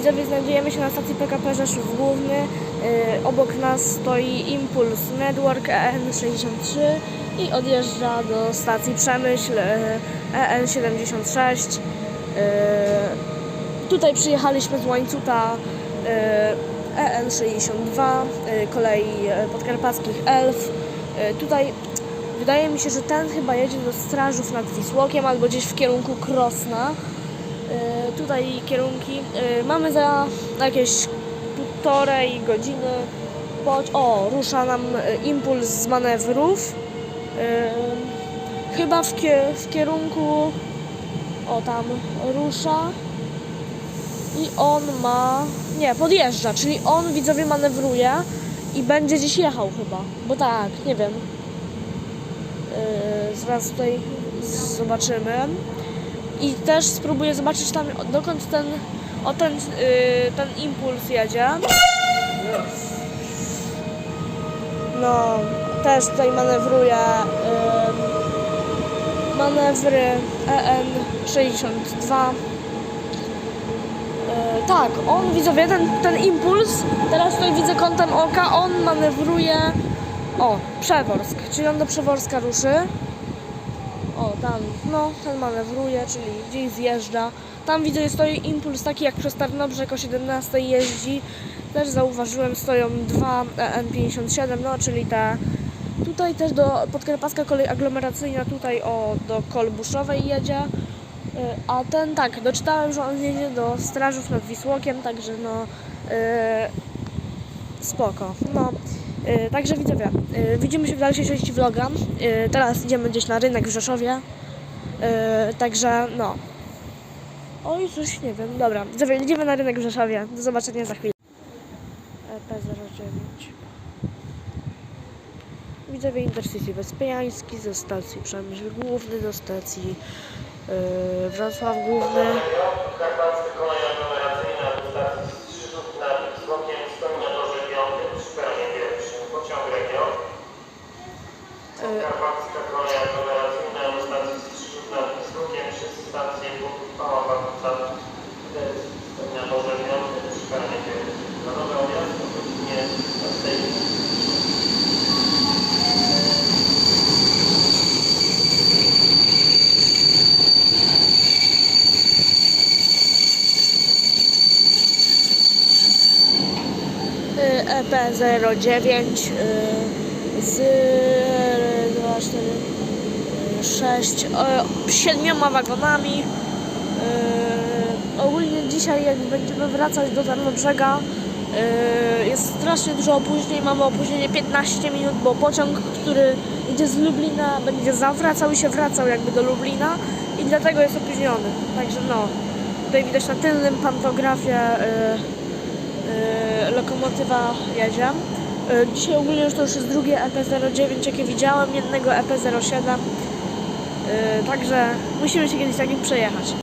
Widzowie, znajdujemy się na stacji PKP Rzeszów Główny. Yy, obok nas stoi Impuls Network EN63 i odjeżdża do stacji Przemyśl yy, EN76. Yy, tutaj przyjechaliśmy z łańcucha yy, EN62, yy, kolei podkarpackich Elf. Tutaj wydaje mi się, że ten chyba jedzie do Strażów nad Wisłokiem albo gdzieś w kierunku Krosna. E, tutaj kierunki. E, mamy za jakieś półtorej godziny. O, rusza nam e, impuls z manewrów. Chyba w, w kierunku. O, tam rusza. I on ma. Nie, podjeżdża, czyli on widzowie manewruje i będzie gdzieś jechał chyba. Bo tak, nie wiem. Zaraz tutaj zobaczymy i też spróbuję zobaczyć tam dokąd ten o ten, yy, ten impuls jedzie. No, też tutaj manewruje yy, manewry EN62. Yy, tak, on widzowie, ten, ten impuls, teraz tutaj widzę kątem oka, on manewruje o, Przeworsk, czyli on do Przeworska ruszy. O, tam, no, ten manewruje, czyli gdzieś zjeżdża. Tam widzę, stoi impuls taki jak przez Tarnobrzeg o 17 jeździ. Też zauważyłem, stoją dwa N57, no, czyli te. Tutaj też do Podkarpacka kolej aglomeracyjna, tutaj o, do Kolbuszowej jedzie. Y, A ten tak, doczytałem, że on jedzie do Strażów nad Wisłokiem, także no yy, spoko. No, także widzowie, yy, widzimy się w dalszej części vloga. Yy, teraz idziemy gdzieś na rynek w Rzeszowie. Także no. Oj, coś nie wiem. Dobra, widzowie, idziemy na rynek w Rzeszowie. Do zobaczenia za chwilę. E EP09. Widzowie Intercity Wyspiański ze stacji Przemyśl Główny do stacji Wrocław Główny. Karpacka kolej aglomeracyjna do stacji Strzyżów nad Wisłokiem przez stację Pawła Wakuca w terminatorze 5 przy pierwszym. Na nowe objazd o godzinie 15. Y, EP09 y, z 2, 4, 6, siedmioma wagonami. Y, Ogólnie dzisiaj jak będziemy wracać do Tarnobrzega y, jest strasznie dużo opóźnień, mamy opóźnienie 15 minut, bo pociąg, który idzie z Lublina będzie zawracał i się wracał jakby do Lublina i dlatego jest opóźniony. Także no, tutaj widać na tylnym pantografie Yy, lokomotywa jedzie. Yy, Dzisiaj ogólnie już to już jest drugie EP09, jakie widziałem, jednego EP07. Yy, Także musimy się kiedyś takim przejechać.